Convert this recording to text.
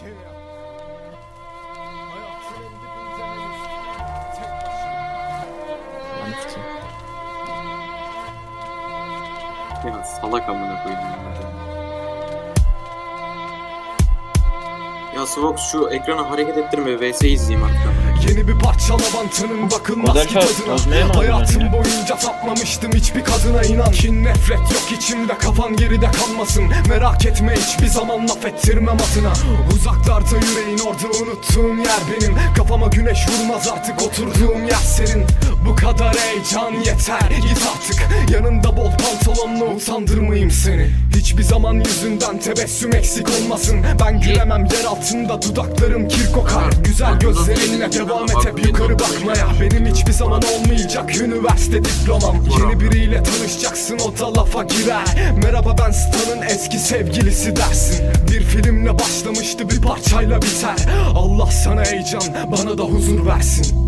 seni ya. Salak amına koyayım ya. Svox şu ekranı hareket ettirme VS izleyeyim artık amına. Yeni bir parça lavantının bakılmaz ki tadına. Hayatım boyunca tapmamıştım hiçbir kadına inan. Kin nefret yok içimde kafan geride kalmasın. Merak etme hiçbir zaman laf ettirmem adına. Uzaklarda yüreğin orada unuttuğum yer benim. Kafama güneş vurmaz artık oturduğum yer senin. Bu kadar heyecan yeter git artık. Yanında bol pantolonla utandırmayayım seni Hiçbir zaman yüzünden tebessüm eksik olmasın. Ben gülemem yer altında dudaklarım kir kokar. Güzel gözlerinle devam et hep yukarı bakmaya. Benim hiçbir zaman olmayacak üniversite diplomam. Yeni biriyle tanışacaksın o da lafa girer. Merhaba ben Stan'ın eski sevgilisi dersin. Bir filmle başlamıştı bir parçayla biter. Allah sana heyecan bana da huzur versin